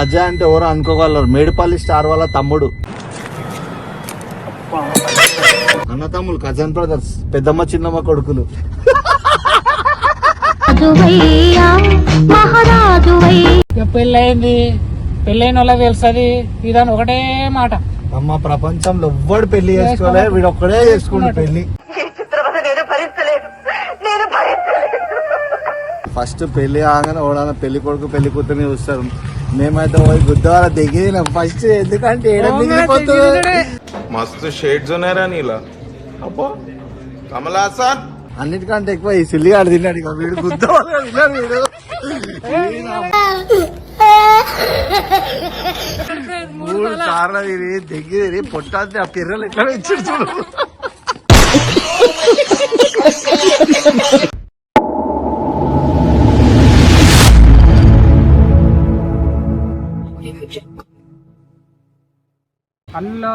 అజయ్ అంటే ఎవరో అనుకోగలరు. మేడిపల్లి స్టార్ వాళ్ళ తమ్ముడు. అన్న తమ్ముడు కజన్ బ్రదర్స్ పెద్దమ్మ చిన్నమ్మ కొడుకులు. పెళ్ళయింది పెళ్ళైన వాళ్ళకి తెలుస్తుంది ఇదని ఒకటే మాట. అమ్మ ప్రపంచంలో ఎవ్వడు పెళ్ళి చేసుకోలే. వీడు ఒక్కడే చేసుకుండు పెళ్ళి. ఫస్ట్ పెళ్ళి ఆగానే ఓడాల పెళ్ళి కొడుకు పెళ్ళి కూతుర్ని చూస్తారు. మేమైతే పోయి గుద్దవాల దిగిన. ఫస్ట్ ఎందుకంటే మస్తు షేడ్స్ ఉన్నారా నీలా. అబ్బో అన్నిటికంటే ఎక్కువ ఈ సిల్లిగాడు తిన్నాడు ఇక వీడు. మూడు సార్లు తిని దగ్గర తిని పొట్టాది ఆ పిర్రలు ఎట్లా హలో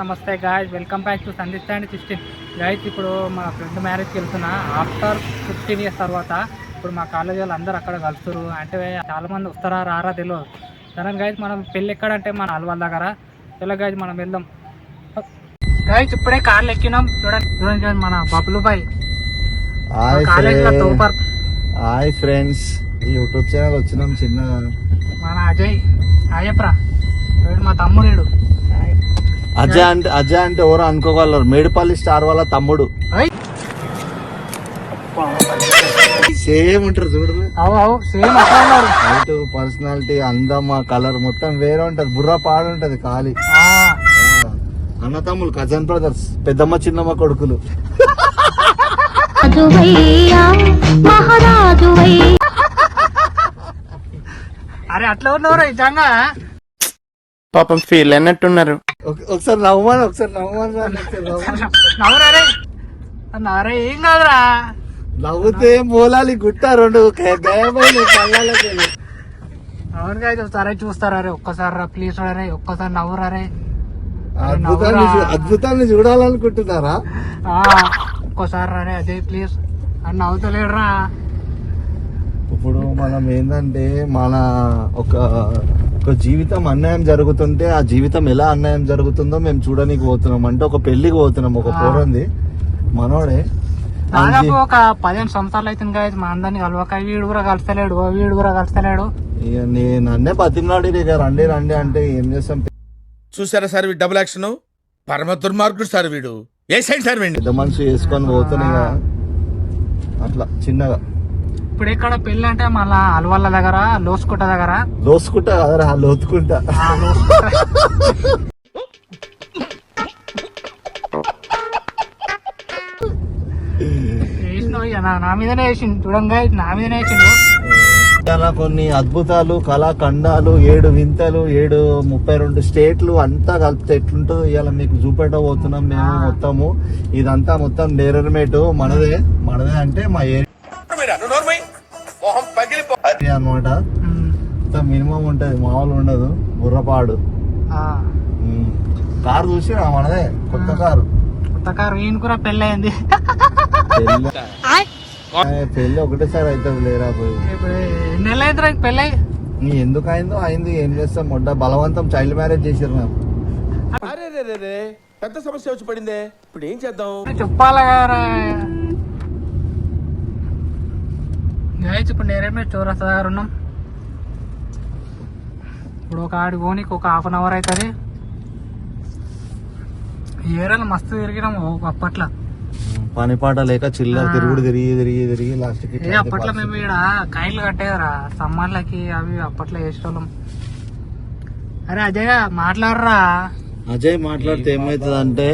నమస్తే guys welcome back to Sandeep and sixteen guys ఇప్పుడు మా ఫ్రెండ్ మ్యారేజ్కి వెళ్తున్నా. ఆఫ్టర్ ఫిఫ్టీన్ ఇయర్స్ తర్వాత ఇప్పుడు మా కాలేజీ వాళ్ళు అందరూ అక్కడ కలుస్తారు అంటే చాలా మంది వస్తారా రారా తెలియదు సరే గాయస్ మనం పెళ్ళి ఎక్కడంటే మన అల్వాల్ దగ్గర. చలో గాయస్ మనం వెళ్దాం. గాయస్ ఇప్పుడే కార్లు ఎక్కినాం. చూడండి చూడండి మన బబ్లు బాయ్. కాలేజీలో super hi friends YouTube channel వచ్చినాం చిన్న మన అజయ్. వీడు మా తమ్ముడు అజయ్ అంటే అజయ్ అంటే ఎవరో అనుకోగలరు. మేడిపల్లి స్టార్ వాళ్ళ తమ్ముడు. సేమ్ ఉంటారు చూడు. అవు అవు సేమ్ హైట్ పర్సనాలిటీ అందం కలర్ మొత్తం వేరే ఉంటది. బుర్ర పాడు ఉంటది ఖాళీ. ఆ, అన్న తమ్ముడు కజన్ బ్రదర్స్ పెద్దమ్మ చిన్నమ్మ కొడుకులు. మహారాజువయ్యా అరే అట్లా ఉన్నారు నిజంగా పాపం ఫీల్ అయినట్టున్నారు. ఒక- ఒకసారి నవ్వమని ఒకసారి రా, నవ్వమని. నవ్వురారే అరే ఏం కాదురా. నవ్వుతే మూలాలి గుట్ట రెండు కే- గాయమైన కళ్ళలోకి. వెళ్ళి. అవునుగా అయితే సరే చూస్తారా రే ఒక్కసారి రా ప్లీజ్ రే ఒక్కసారి నవ్వురా రే. అద్భుతాన్ని చూడాలనుకుంటున్నారా? ఆ, ఒక్కసారి రా రే అజయ్ ప్లీజ్ అని నవ్వుతలేడురా. ఇప్పుడు మనం ఏంటంటే మన ఒక ఒక జీవితం అన్యాయం జరుగుతుంటే ఆ జీవితం ఎలా అన్యాయం జరుగుతుందో మేము చూడడానికి పోతున్నాం. అంటే ఒక పెళ్ళికి పోతున్నాం ఒక. పోరంది. మనోడే. దాదాపు ఒక పదిహేను సంవత్సరాలు అవుతుంది కదా మా అందరిని కలవక. వీడు కూడా కలుస్తలేడు వీడు కూడా కలుస్తలేడు. ఇక నేను నన్నే బతిమలాడి ఇక రండి రండి అంటే ఏం చేస్తాం? చూసారా సార్ వీడు డబుల్ యాక్షన్ పరమ దుర్మార్గుడు సార్ వీడు. ఏ సైడ్ సార్ పెద్ద మనిషి వేసుకొని పోతున్నాయి ఇక. అట్లా చిన్నగా. ఇప్పుడు ఇక్కడ పెళ్ళి అంటే మళ్ళా అలవల్ల దగ్గర లోసుకుంట దగ్గర? లోసుకుంటా కదరా లోతుకుంటా. నా- నా మీదనే వేసిండు. చూడంగా నా మీదనే వేసిండు. కొన్ని అద్భుతాలు కళాఖండాలు ఏడు వింతలు ఏడు ముప్పై రెండు స్టేట్లు అంతా కలిపితే ఎట్లుంటుందో ఇవాళ మీకు చూపెట్టబోతున్నాం మేము మొత్తము. ఇదంతా మొత్తం డేరర్మేట్ మనదే మనదే అంటే మా మొహం ఏరియా అనమాట మినిమం ఉంటది మామూలు ఉండదు బుర్రపాడు. కారు చూసి మనదే కొత్త కారు. కొత్త కారు ఈయన కూడా పెళ్ళి. అయింది పెళ్ళి ఒకటేసారి అవుతుంది లేరా అయిందిరా ఈ పెళ్ళి అయ్యి? నీ ఎందుకు అయిందో అయింది ఏం చేస్తాం? మొట్ట బలవంతం చైల్డ్ మ్యారేజ్ చేసారు నాకు అరే పెద్ద సమస్య వచ్చి పడిందే. ఇప్పుడు ఏం చేద్దాం? చెప్పాలా గైస్ ఇప్పుడు నేరేమే చౌరస్తా దగ్గర ఉన్నాం ఇప్పుడు ఒక ఆడి పోనీకి ఒక హాఫ్ అన్ అవర్ అవుతుంది ఏరియాలో మస్తు తిరిగినాము అప్పట్లో. పని పాట లేక చిల్లర తిరుగుడు తిరిగి తిరిగి తిరిగి లాస్ట్కి అప్పట్లో మేము ఇక్కడ కాయలు కట్టేదరా. సమ్మర్లకి అవి అప్పట్లో వేసేటోళ్ళం అరే అజయ్ మాట్లాడరా. అజయ్ మాట్లాడితే ఏమైతుంది అంటే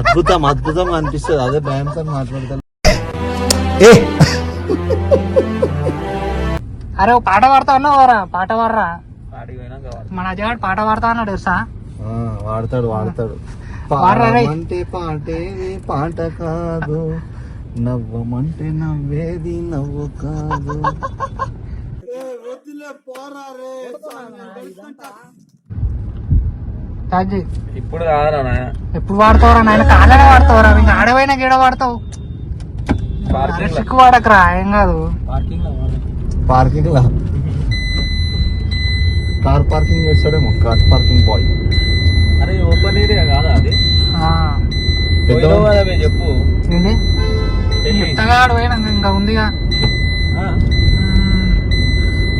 అద్భుతం అద్భుతం అనిపిస్తుంది. అదే భయంతో మాట్లాడతాను అరే ఓ పాట పాడతా ఉన్నావారా పాట పాడరా. మన అజయ్ గారు పాట పాడతా అన్నాడు తెలుసా? ఆ, వాడతాడు వాడతాడు. పాడమంటే పాటేది పాట కాదు. నవ్వమంటే నవ్వేది నవ్వు కాదు. ఇప్పుడు కాదరా ఎప్పుడు వాడతావురా నాయన? కాళ్ళనే వాడతావురా ఇంకా ఆడవైనా గీడ వాడతావు. అరే సిక్కు వాడకరా ఏం కాదు. పార్కింగ్ లా కార్ పార్కింగ్ చేస్తాడేమో కార్ పార్కింగ్ బాయ్. అరే ఓపెన్ ఏరియా కాదా అది? చెప్పు. ఏంటి? ఎత్తగాడు పోయినాక ఇంకా ఉందిగా.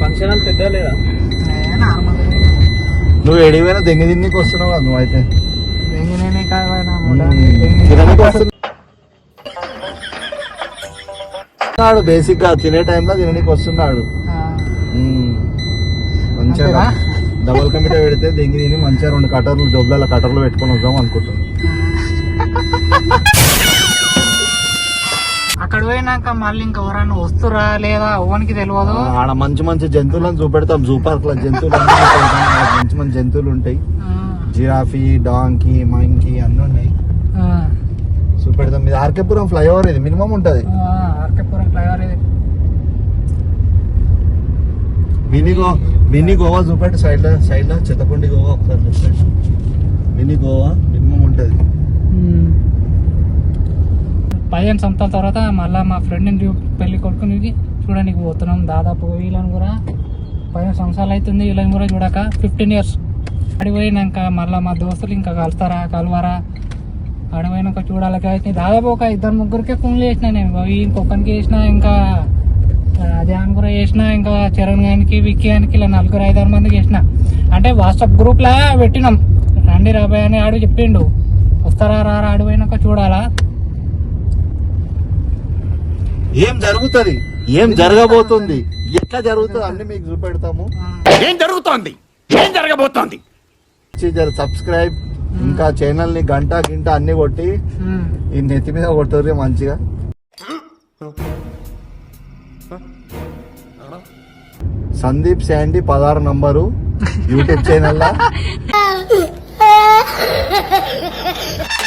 ఫంక్షన్ హాల్ పెద్ద లేదా? నువ్వు ఎడిపోయినా దెంగి తిన్నికి వస్తున్నావు నువ్వు అయితే దెంగి నేనే కాదు వస్తున్నాడు బేసిక్గా తినే టైంలో తిననీకి వస్తున్నాడు. మంచిగా? డబుల్ కమిటా పెడితే దెంగి తిని మంచిగా రెండు కటర్లు డబ్బుల కటర్లు పెట్టుకొని వద్దాం అనుకుంటున్నాను అక్కడ పోయినాక మళ్ళీ ఇంకా ఎవరైనా వస్తురా లేదా ఓనికి తెలియదు? ఆడ మంచి మంచి జంతువులను చూపెడతాం జూ పార్క్లో జంతువులు మంచి మంచి జంతువులు ఉంటాయి. జిరాఫీ డాంకీ మంకీ అన్నీ చూపెడతాం ఇది ఆర్కేపురం ఫ్లైఓవర్ ఇది మినిమం ఉంటది. ఆ, ఆర్కేపురం ఫ్లైఓవర్ ఇది. మినీ గోవా మినీ గోవా చూపెట్టు సైడ్లో సైడ్లో చిత్తపండి గోవా ఒకసారి చూపెట్టు. మినీ గోవా మినిమం ఉంటది. పదిహేను సంవత్సరాల తర్వాత మళ్ళీ మా ఫ్రెండ్ పెళ్ళి కొడుకునికి చూడడానికి పోతున్నాం. దాదాపు వీళ్ళని కూడా పదిహేను సంవత్సరాలు అవుతుంది వీళ్ళని కూడా చూడక. ఫిఫ్టీన్ ఇయర్స్ అడిగిపోయినాక మళ్ళీ మా దోస్తులు ఇంకా కలుస్తారా కలవరా? అడిగిపోయినాక చూడాలి అయితే దాదాపు ఒక ఇద్దరు ముగ్గురికే ఫోన్లు చేసిన నేను. ఇంకొకరికి చేసిన ఇంకా ఆ, ధ్యాన్ కూడా చేసిన ఇంకా చరణ్ గానికి విక్కీ గానికి ఇలా నలుగురు ఐదారు మందికి చేసిన. అంటే వాట్సాప్ గ్రూప్ లా పెట్టినాం. రండి రాబాయ్ అని ఆడు చెప్పిండు. వస్తారా రారా అడిగిపోయినాక చూడాలా? ఏం జరుగుతుంది? ఏం జరగబోతుంది? ఎట్లా జరుగుతుంది? అన్ని మీకు చూపెడతాము. ఏం జరుగుతోంది? ఏం జరగబోతోంది? సబ్స్క్రైబ్ ఇంకా ఛానల్ని గంట గింట అన్ని కొట్టి. ఈ నెత్తి మీద కొట్టుర్రి మంచిగా. సందీప్ శాండీ పదహారు నంబరు యూట్యూబ్ ఛానల్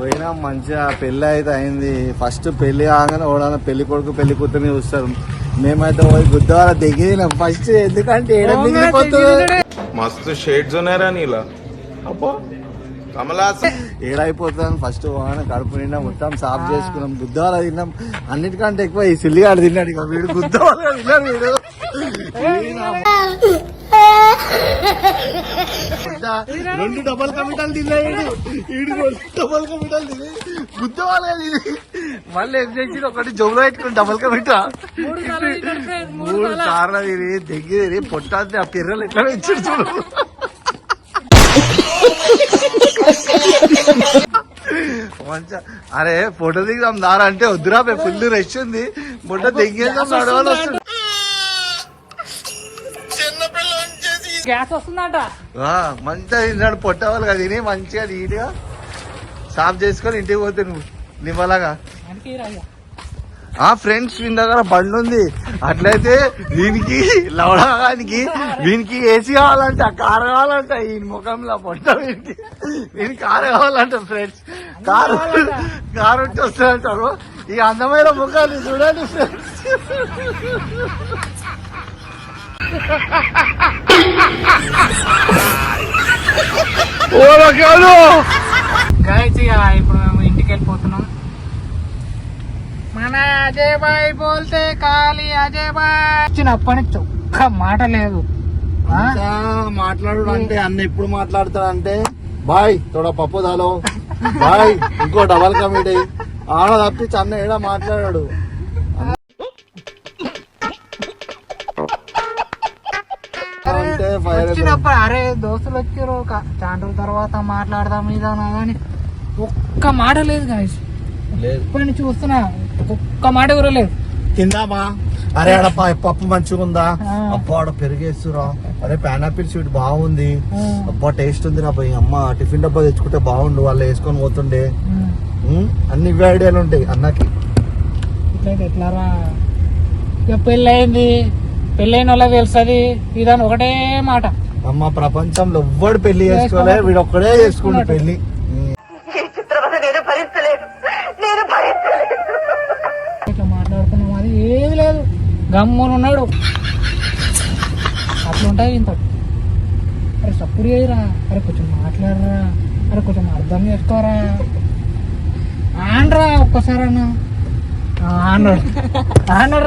పోయినా మంచిగా పెళ్ళి అయితే అయింది. ఫస్ట్ పెళ్ళి కాగానే ఓడాల పెళ్ళి కొడుకు పెళ్ళి కూతురుని చూస్తారు. మేమైతే పోయి బుద్ధవారం దిగినాం. ఫస్ట్ ఎందుకంటే మస్తు షేడ్స్ ఉన్నారా నీలా. అబ్బో కమలాసన్ ఏడైపోతాను ఫస్ట్ పోగానే కడుపు నిండా మొత్తం సాఫ్ చేసుకున్నాం. బుద్ధవాల తిన్నాం. అన్నిటికంటే ఎక్కువ ఈ సిల్లిగాడు తిన్నాడు ఇక వీడు. గుద్దవాల తిన్నాడు వీడు. రెండు డబల్ కమిటాలు తిన్నాడు వీడు రెండు డబల్ కమిటాలు తిని గుద్దవాల తిని మళ్ళీ ఏం చేసి ఒకటి జోబులో పెట్టుకుని డబల్ కమిటా మూడు సార్లు తిని దగ్గర తిని పొట్టాది ఆ పిర్రలు ఎట్లా పెంచాడు చూడు. మంచిగా. అరే ఫోటో దిగుదాం దారా అంటే వద్దురా ఫుల్ రష్ ఉంది. బుట్ట దిగేద్దాం నడవాలి వస్తుంది. గ్యాస్ వస్తుందంట. మంచిగా తిన్నాడు పొట్టవాలి కదా తిని మంచిగా నీట్గా సాఫ్ చేసుకొని ఇంటికి పోతే నువ్వు నిమ్మలాగా. రాయ్యా. ఆ ఫ్రెండ్స్ వీని దగ్గర బండి ఉంది. అట్లయితే వీనికి లవడానికి వీనికి ఏసీ కావాలంట కారు కావాలంట ఈ ముఖంలో పొట్ట వీనికి. వీనికి కారు కావాలంట ఫ్రెండ్స్. కారు కారు వచ్చి వస్తాయంటారు ఈ అందమైన ముఖాన్ని చూడండి ఫ్రెండ్స్. ఇక ఇప్పుడు మేము ఇంటికి వెళ్ళిపోతున్నాం మన అజయ్ బాయ్ బోల్తే ఖాళీ అజయ్ బాయ్. వచ్చినప్పటి నుంచి ఒక్క మాట లేదు. మాట్లాడు అంటే అన్న ఎప్పుడు మాట్లాడతాడంటే బాయ్ తోడ పప్పు దాలో బాయ్ ఇంకో డబల్ కమిటీ ఆడ తప్పించి అన్న ఏడా మాట్లాడాడు? వచ్చినప్పుడు అరే దోస్తులు వచ్చారు ఒక చాలా రోజుల తర్వాత మాట్లాడదాం ఇదా కానీ ఒక్క మాట లేదు గాయస్ లేదు. ఇప్పటి నుంచి చూస్తున్నా ఒక్క మాట కూడా లేదు. తిందామా? అరే ఆడ ప- పప్పు మంచిగా ఉందా. అబ్బా ఆడ పెరిగేస్తురా అరే పైనాపిల్ స్వీట్ బాగుంది. అబ్బా టేస్ట్ ఉంది నా పోయి అమ్మ టిఫిన్ డబ్బా తెచ్చుకుంటే బాగుండు. వాళ్ళు వేసుకొని పోతుండే? అన్ని ఇవే ఐడియాలు ఉంటాయి అన్నకి. ఎట్లారా? ఇక పెళ్ళయింది. పెళ్ళైన వాళ్ళకి తెలుస్తుంది. ఇదని ఒకటే మాట. అమ్మ ప్రపంచంలో ఎవ్వడు పెళ్ళి చేసుకోలే వీడు ఒక్కడే చేసుకుండు పెళ్ళి. ఇట్లా మాట్లాడుతున్నాం అది ఏది లేదు. గమ్మున ఉన్నాడు. అట్లా ఉంటుంది ఇంత. అరే సప్పుడు చేయరా? అరే కొంచెం మాట్లాడరా? అరే కొంచెం అర్థం చేసుకోరా? ఆనరా ఒక్కసారి అన్న అన్నాడు అన్నాడు